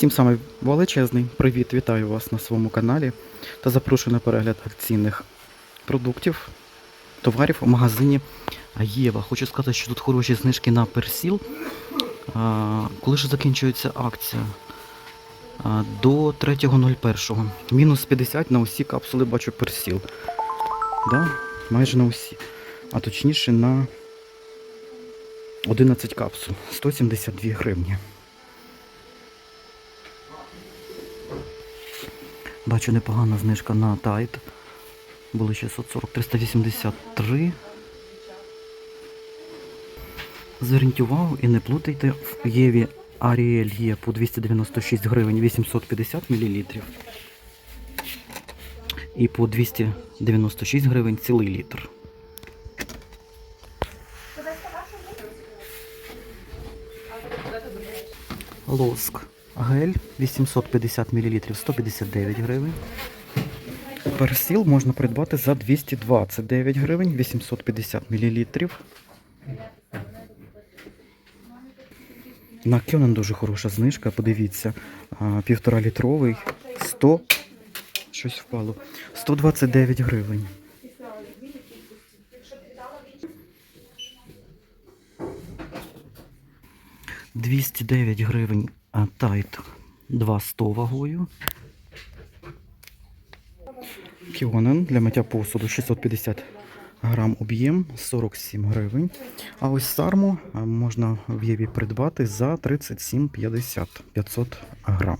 Всім саме величезний привіт, вітаю вас на своєму каналі та запрошую на перегляд акційних продуктів, товарів у магазині Єва. Хочу сказати, що тут хороші знижки на персіл. Коли ж закінчується акція? До 3.01. Мінус 50 на усі капсули бачу персіл. Да? Майже на усі. А точніше на 11 капсул. 172 гривні. Бачу непогана знижка на тайт. Було 640, 383. Зверніть увагу і не плутайте в Єві Аріель є по 296 гривень 850 мл. І по 296 гривень цілий літр. Лоск. Гель 850 мл 159 гривень. Персіл можна придбати за 229 гривень 850 мл. На Кьонен дуже хороша знижка, подивіться. Півтора літровий 100. Щось впало. 129 гривень. Двісті гривень тайт 200 вагою. Кіонен для миття посуду 650 грам об'єм 47 гривень. А ось сарму можна в Єві придбати за 37,50 500 грам.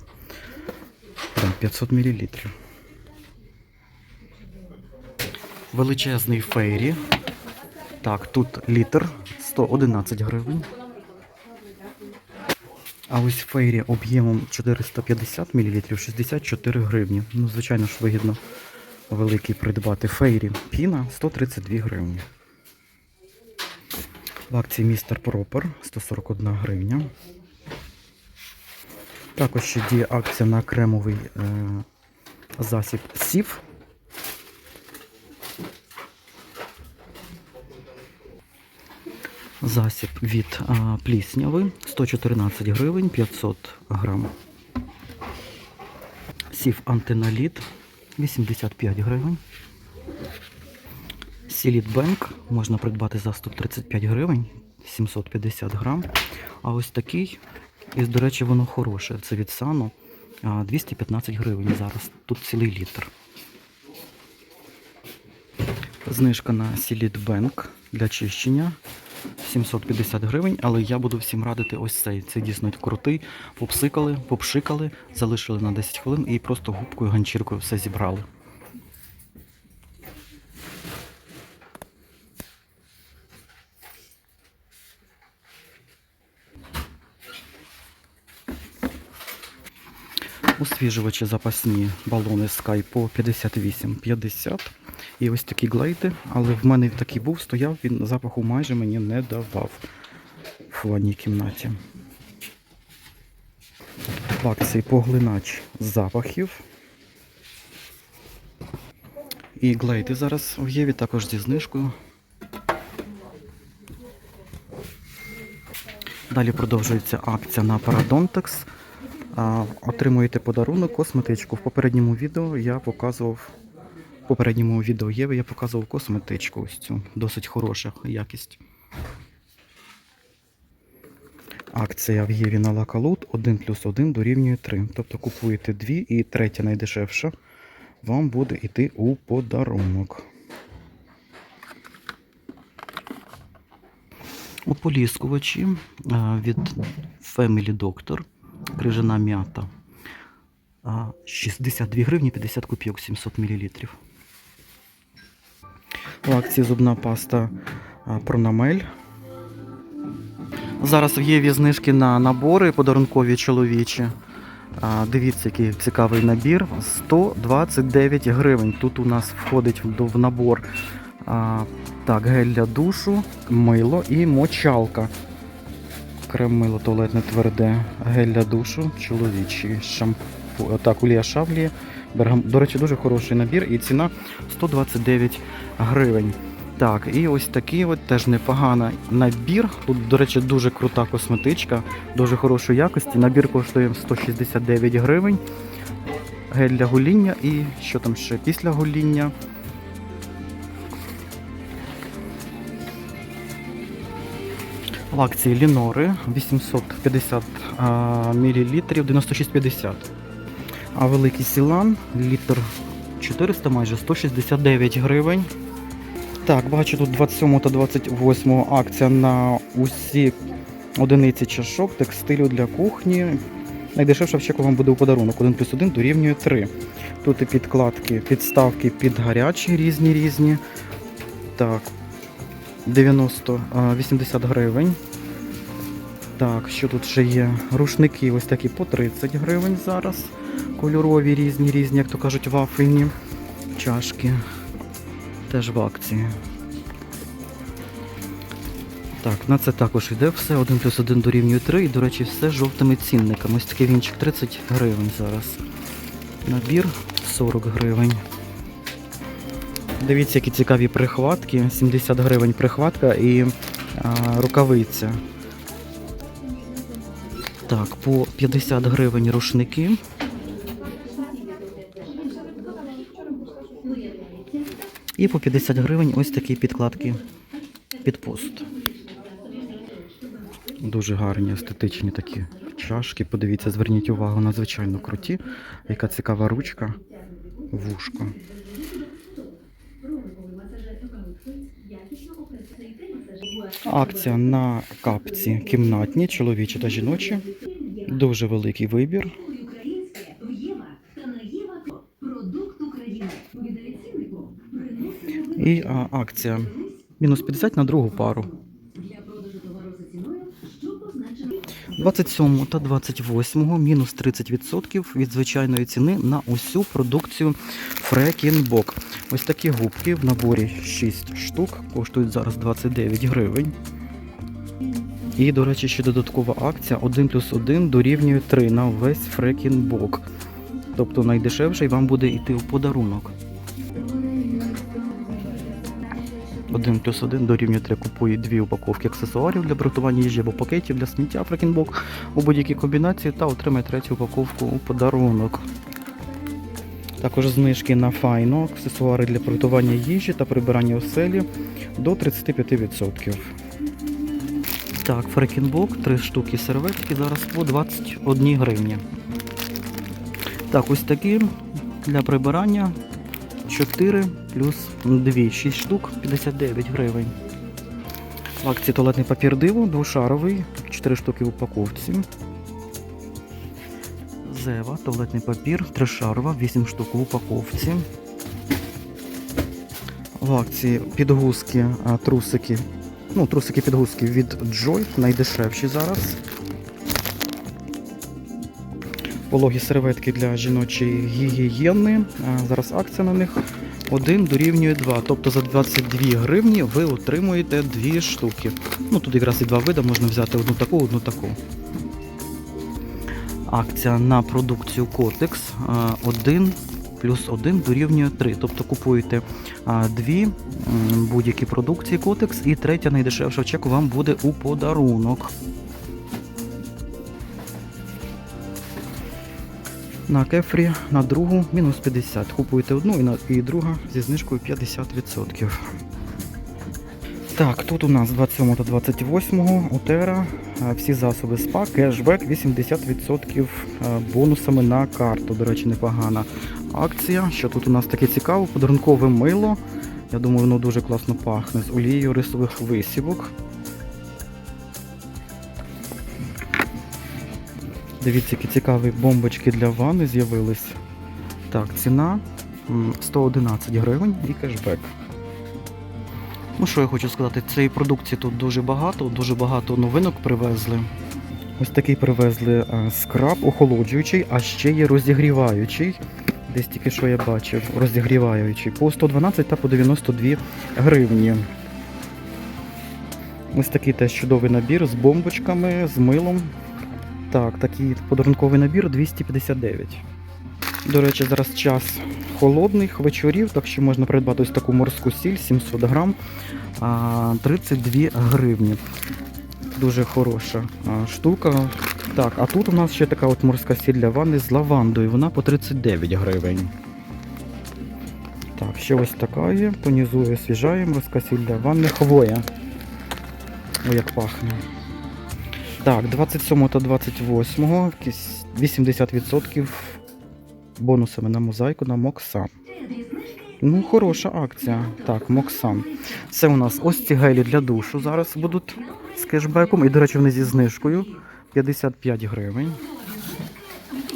500 мл. Величезний фейрі. Так, тут літр 111 гривень. А ось фейрі об'ємом 450 мл 64 гривні. Ну, звичайно ж, вигідно великий придбати. Фейрі піна 132 гривні. В акції Містер Пропер 141 гривня. Також ще діє акція на кремовий е, засіб сів. Засіб від а, плісняви 114 гривень 500 грам. Сів антиналіт 85 гривень. Сіліт Бенк можна придбати за 135 гривень 750 грам. А ось такий, і, до речі, воно хороше. Це від Сану 215 гривень зараз. Тут цілий літр. Знижка на Сіліт Бенк для чищення 750 гривень, але я буду всім радити ось цей. Це дійсно крутий. Попсикали, попшикали, залишили на 10 хвилин і просто губкою, ганчіркою все зібрали. Освіжувачі запасні балони Sky по 58,50. І ось такі глейди, але в мене такий був, стояв, він запаху майже мені не давав в ванній кімнаті. В акції поглинач запахів. І глейди зараз в Єві також зі знижкою. Далі продовжується акція на Paradontex. Отримуєте подарунок, косметичку. В попередньому відео я показував. В попередньому відео Єви я показував косметичку. Ось цю. Досить хороша якість. Акція в Єві на Лакалут 1 плюс 1 дорівнює 3. Тобто купуєте дві і третя найдешевша вам буде йти у подарунок. Ополіскувачі від Family Doctor. Крижана м'ята. 62 гривні 50 копійок 700 мл. В акції зубна паста Пронамель. Зараз в Єві знижки на набори подарункові чоловічі. Дивіться, який цікавий набір. 129 гривень. Тут у нас входить в набор так, гель для душу, мило і мочалка. Крем мило туалетне тверде, гель для душу, чоловічий, шампу. Так, Улія Шавлі. Бергам... До речі, дуже хороший набір і ціна 129 гривень. Так, і ось такий от теж непоганий набір. Тут, до речі, дуже крута косметичка, дуже хорошої якості. Набір коштує 169 гривень. Гель для гоління і що там ще після гоління. В акції Лінори 850 мл 96,50. А великий Сілан літр 400 майже 169 гривень. Так, бачу тут 27 та 28 акція на усі одиниці чашок, текстилю для кухні. Найдешевша в чеку вам буде у подарунок 1 плюс 1 дорівнює 3. Тут і підкладки, підставки під гарячі різні різні. Так, 90, а, 80 гривень. Так, що тут ще є? Рушники ось такі по 30 гривень зараз. Кольорові різні, різні, як то кажуть, вафельні. Чашки. Теж в акції. Так, на це також йде все. 1 плюс 1 дорівнює 3. І, до речі, все з жовтими цінниками. Ось такий вінчик 30 гривень зараз. Набір 40 гривень. Дивіться, які цікаві прихватки. 70 гривень прихватка і а, рукавиця. Так, по 50 гривень рушники. І по 50 гривень ось такі підкладки під пост. Дуже гарні, естетичні такі чашки. Подивіться, зверніть увагу, надзвичайно круті. Яка цікава ручка, вушко. Акція на капці кімнатні, чоловічі та жіночі. Дуже великий вибір. І а, акція мінус 50 на другу пару. для продажу товару за ціною, що позначено 27 та 28 мінус 30% від звичайної ціни на усю продукцію Фрекінбок. Ось такі губки в наборі 6 штук, коштують зараз 29 гривень. І, до речі, ще додаткова акція 1 плюс 1 дорівнює 3 на весь Фрекінбок. Тобто найдешевший вам буде йти в подарунок. 1 плюс 1 дорівнює 3 купує дві упаковки аксесуарів для приготування їжі або пакетів для сміття Фрекінбок у будь-якій комбінації та отримає третю упаковку у подарунок. Також знижки на файно, аксесуари для приготування їжі та прибирання оселі до 35%. Так, Фрекінбок, 3 штуки серветки зараз по 21 гривні. Так, ось такі для прибирання 4 плюс 2, 6 штук 59 гривень. В акції туалетний папір диво, двошаровий, 4 штуки в упаковці. Зева, туалетний папір, тришарова, 8 штук в упаковці. В акції підгузки, трусики. Ну, трусики підгузки від Joy, найдешевші зараз. Пологі серветки для жіночої гігієни. Зараз акція на них. Один дорівнює 2. Тобто за 22 гривні ви отримуєте дві штуки. Ну тут якраз і два види, можна взяти одну таку, одну таку. Акція на продукцію Котекс 1 плюс 1 дорівнює 3. Тобто купуєте а, дві будь-які продукції Котекс і третя найдешевша в чеку вам буде у подарунок. На кефрі на другу мінус 50. Купуєте одну і, на, і друга зі знижкою 50%. Так, тут у нас 27 та 28 у Тера е, всі засоби СПА, кешбек 80% е, бонусами на карту. До речі, непогана акція. Що тут у нас таке цікаве, подарункове мило. Я думаю, воно дуже класно пахне з олією рисових висівок. Дивіться, які цікаві бомбочки для ванни з'явились. Так, ціна 111 гривень і кешбек. Ну що я хочу сказати, цієї продукції тут дуже багато, дуже багато новинок привезли. Ось такий привезли е, скраб охолоджуючий, а ще є розігріваючий. Десь тільки що я бачив, розігріваючий. По 112 та по 92 гривні. Ось такий теж чудовий набір з бомбочками, з милом. Так, такий подарунковий набір 259. До речі, зараз час холодних вечорів, так що можна придбати ось таку морську сіль 700 грам, 32 гривні. Дуже хороша штука. Так, а тут у нас ще така от морська сіль для ванни з лавандою. Вона по 39 гривень. Так, ще ось така є. Тонізує, освіжає морська сіль для ванни хвоя. Ой, як пахне. Так, 27 та 28 80% бонусами на мозаїку на Моксан. Ну, хороша акція. Так, Моксан. Це у нас ось ці гелі для душу зараз будуть з кешбеком. І, до речі, вони зі знижкою 55 гривень.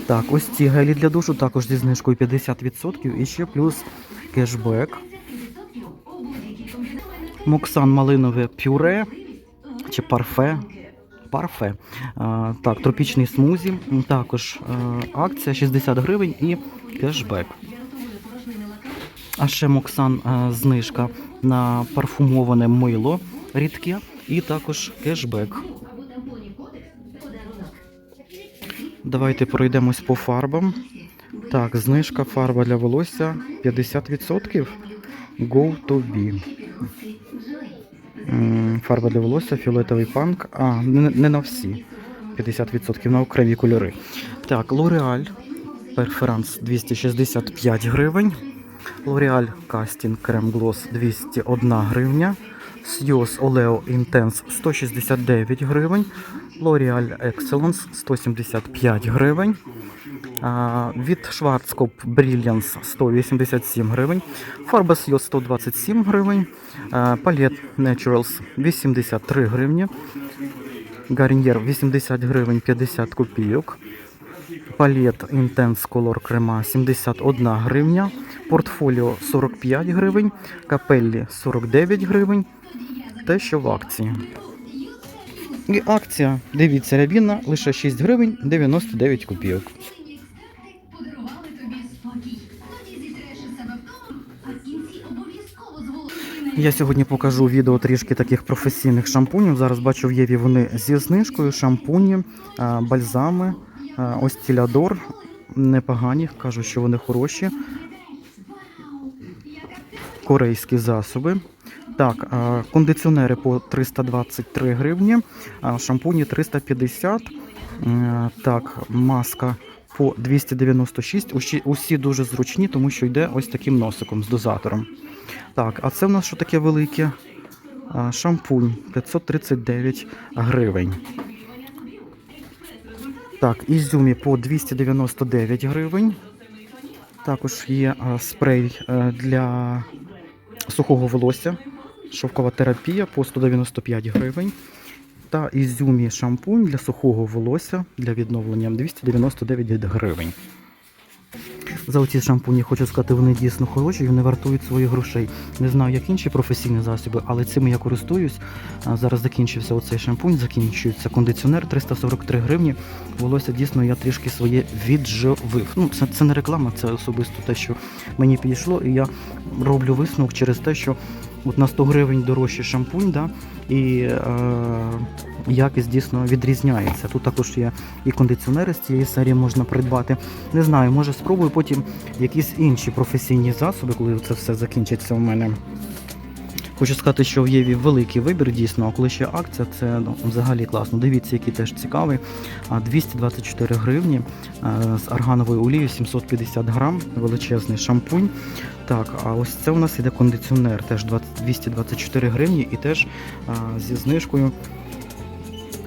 Так, ось ці гелі для душу також зі знижкою 50% і ще плюс кешбек. Моксан малинове пюре чи парфе. Парфе. Так, тропічний смузі. Також акція 60 гривень і кешбек. А ще Моксан знижка на парфумоване мило рідке і також кешбек. Давайте пройдемось по фарбам. Так, знижка фарба для волосся 50%. Go to be. Фарба для волосся, фіолетовий панк. А, не, на всі. 50% на окремі кольори. Так, L'Oreal Перферанс 265 гривень. L'Oreal Casting Creme Gloss 201 гривня. Sios Oleo Intense 169 гривень. L'Oreal Excellence 175 гривень. Від Schwarzkopf Brilliance 187 гривень. Фарба Sios 127 гривень. Palette Naturals 83 гривні. Garnier 80 гривень 50 копійок. Палет Intense Color крема 71 гривня. Портфоліо 45 гривень. Капеллі 49 гривень. Те, що в акції. І акція, дивіться, рябіна лише 6 гривень 99 копійок. Я сьогодні покажу відео трішки таких професійних шампунів. Зараз бачу в Єві вони зі знижкою, шампуні, бальзами. А, Ось тілядор. Непогані, кажу, що вони хороші. Корейські засоби. Так, кондиціонери по 323 гривні, шампуні 350. Е, Так, маска по 296. Усі, дуже зручні, тому що йде ось таким носиком з дозатором. Так, а це в нас що таке велике? Шампунь 539 гривень. Так, ізюмі по 299 гривень. Також є спрей е, для сухого волосся. Шовкова терапія по 195 гривень. Та ізюмі шампунь для сухого волосся для відновлення 299 гривень. За оці шампуні хочу сказати, вони дійсно хороші і вони вартують своїх грошей. Не знаю, як інші професійні засоби, але цими я користуюсь. Зараз закінчився оцей шампунь, закінчується кондиціонер 343 гривні. Волосся дійсно я трішки своє відживив. Ну, це, це не реклама, це особисто те, що мені підійшло, і я роблю висновок через те, що от на 100 гривень дорожчий шампунь, да, і е, якість дійсно відрізняється. Тут також є і кондиціонери з цієї серії можна придбати. Не знаю, може спробую потім якісь інші професійні засоби, коли це все закінчиться у мене. Хочу сказати, що в Єві великий вибір дійсно, а коли ще акція, це ну, взагалі класно. Дивіться, який теж цікавий. 224 гривні з аргановою олією 750 грам, величезний шампунь. Так, а ось це у нас іде кондиціонер, теж 224 гривні і теж зі знижкою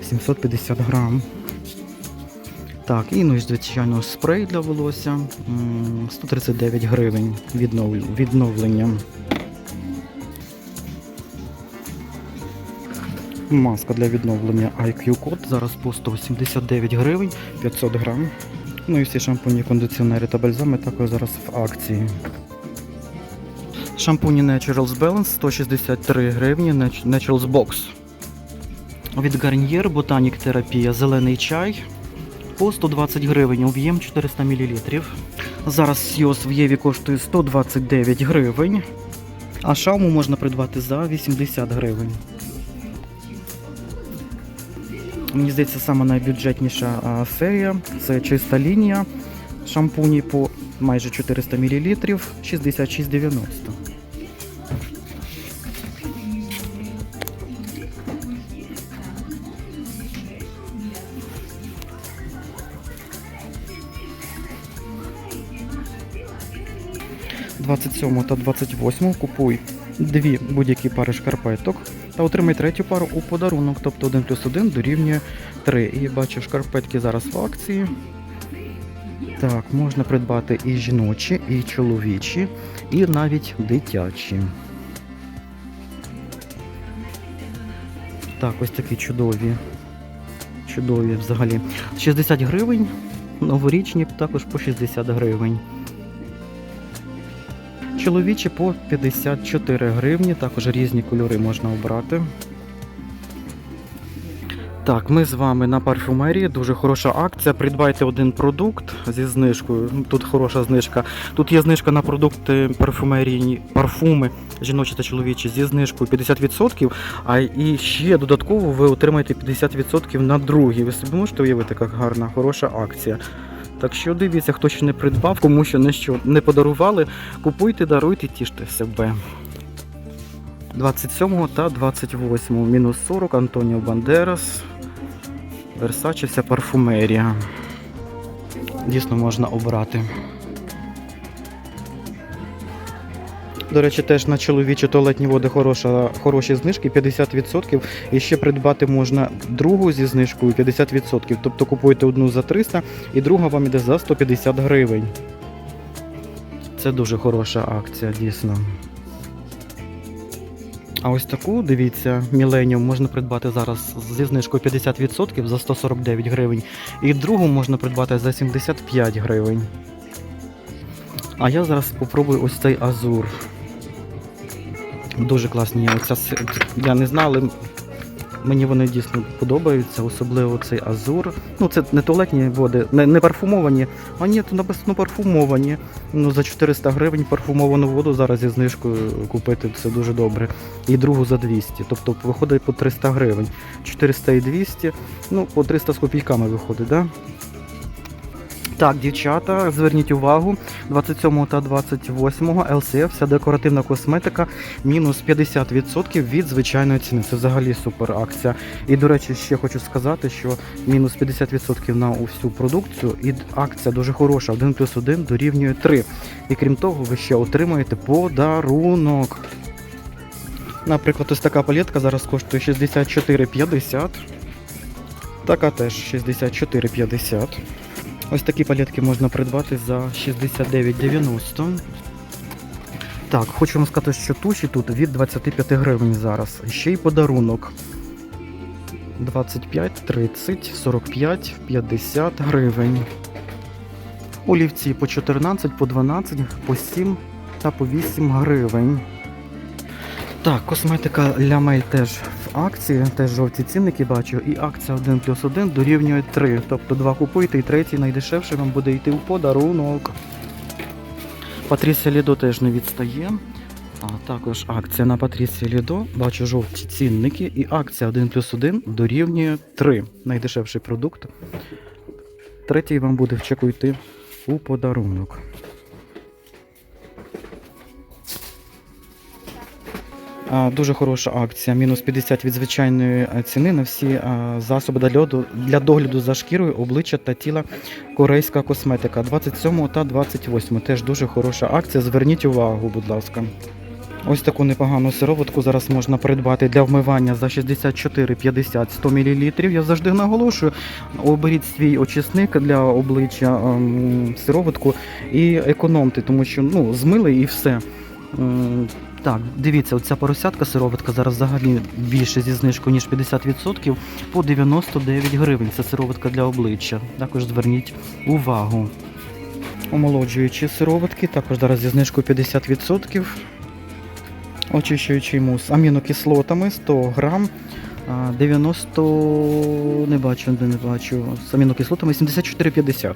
750 грам. Так, і ну, звичайно, спрей для волосся 139 гривень відновлення. Маска для відновлення IQ код зараз по 189 гривень 500 грам. Ну і всі шампуні, кондиціонери та бальзами також зараз в акції. Шампуні Naturals Balance 163 гривні Naturals Box. Від Garnier Botanic терапія зелений чай по 120 гривень, об'єм 400 мл. Зараз Сіос в Єві коштує 129 гривень, а шауму можна придбати за 80 гривень. Мені здається, сама найбюджетніша серія це чиста лінія. шампуні по майже 400 мл 66,90. «27 та 28 купуй дві будь-які пари шкарпеток та отримай третю пару у подарунок, тобто 1 плюс 1 дорівнює 3. І бачу, шкарпетки зараз в акції. Так, можна придбати і жіночі, і чоловічі, і навіть дитячі. Так, ось такі чудові. Чудові взагалі. 60 гривень. Новорічні також по 60 гривень. Чоловічі по 54 гривні, також різні кольори можна обрати. Так, ми з вами на парфюмерії. Дуже хороша акція. Придбайте один продукт зі знижкою. Ну, Тут хороша знижка. Тут є знижка на продукти парфюмерії, парфуми жіночі та чоловічі зі знижкою 50%. А і ще додатково ви отримаєте 50% на другі. Ви собі можете уявити, як гарна, хороша акція. Так що дивіться, хто ще не придбав, кому ще не, що не подарували, купуйте, даруйте, тіште себе. 27 та 28 мінус 40 Антоніо Бандерас. Версаче вся парфумерія. Дійсно можна обрати. До речі, теж на чоловічі туалетні води хороша, хороші знижки 50%. І ще придбати можна другу зі знижкою 50%. Тобто купуєте одну за 300 і друга вам іде за 150 гривень. Це дуже хороша акція, дійсно. А ось таку, дивіться, Millennium можна придбати зараз зі знижкою 50% за 149 гривень. І другу можна придбати за 75 гривень. А я зараз попробую ось цей азур. Дуже класні. є. Оця, я не знав, але мені вони дійсно подобаються, особливо цей азур. Ну, це не туалетні води, не, не парфумовані, а ні, тут написано парфумовані. Ну, за 400 гривень парфумовану воду зараз зі знижкою купити це дуже добре. І другу за 200. Тобто виходить по 300 гривень. 400 і 200, ну, по 300 з копійками виходить, так? Да? Так, дівчата, зверніть увагу, 27 та 28 LCF, вся декоративна косметика, мінус 50% від звичайної ціни. Це взагалі супер акція. І, до речі, ще хочу сказати, що мінус 50% на усю продукцію, і акція дуже хороша, 1 плюс 1 дорівнює 3. І крім того, ви ще отримаєте подарунок. Наприклад, ось така палетка зараз коштує 64,50. Така теж 64,50. Ось такі палетки можна придбати за 69,90. Так, хочу вам сказати, що туші тут від 25 гривень зараз. Ще й подарунок. 25, 30, 45, 50 гривень. Олівці по 14, по 12, по 7 та по 8 гривень. Так, косметика Лямель теж в акції, теж жовті цінники бачу. І акція 1 плюс 1 дорівнює 3. Тобто два купуйте і третій найдешевший вам буде йти в подарунок. Патрісія Лідо теж не відстає. А також акція на Патрісія Лідо. Бачу жовті цінники. І акція 1 плюс 1 дорівнює 3. Найдешевший продукт. Третій вам буде в чеку йти у подарунок. Дуже хороша акція. Мінус 50 від звичайної е, ціни на всі засоби для, льоду- для догляду за шкірою, обличчя та тіла корейська косметика. 27 та 28. Теж дуже хороша акція. Зверніть увагу, будь ласка. Ось таку непогану сироватку зараз можна придбати для вмивання за 64,50 100 мл. Я завжди наголошую, оберіть свій очисник для обличчя ем, сироватку і економте, тому що ну, змили і все. Так, дивіться, оця поросятка сироватка зараз взагалі більше зі знижкою, ніж 50% по 99 гривень. Це сироватка для обличчя. Також зверніть увагу. Омолоджуючі сироватки, також зараз зі знижкою 50%. Очищуючий мус амінокислотами 100 грам. 90 не бачу, не бачу. З амінокислотами 74,50.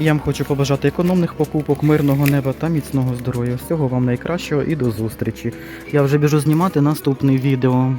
Я вам хочу побажати економних покупок, мирного неба та міцного здоров'я. Всього вам найкращого і до зустрічі. Я вже біжу знімати наступне відео.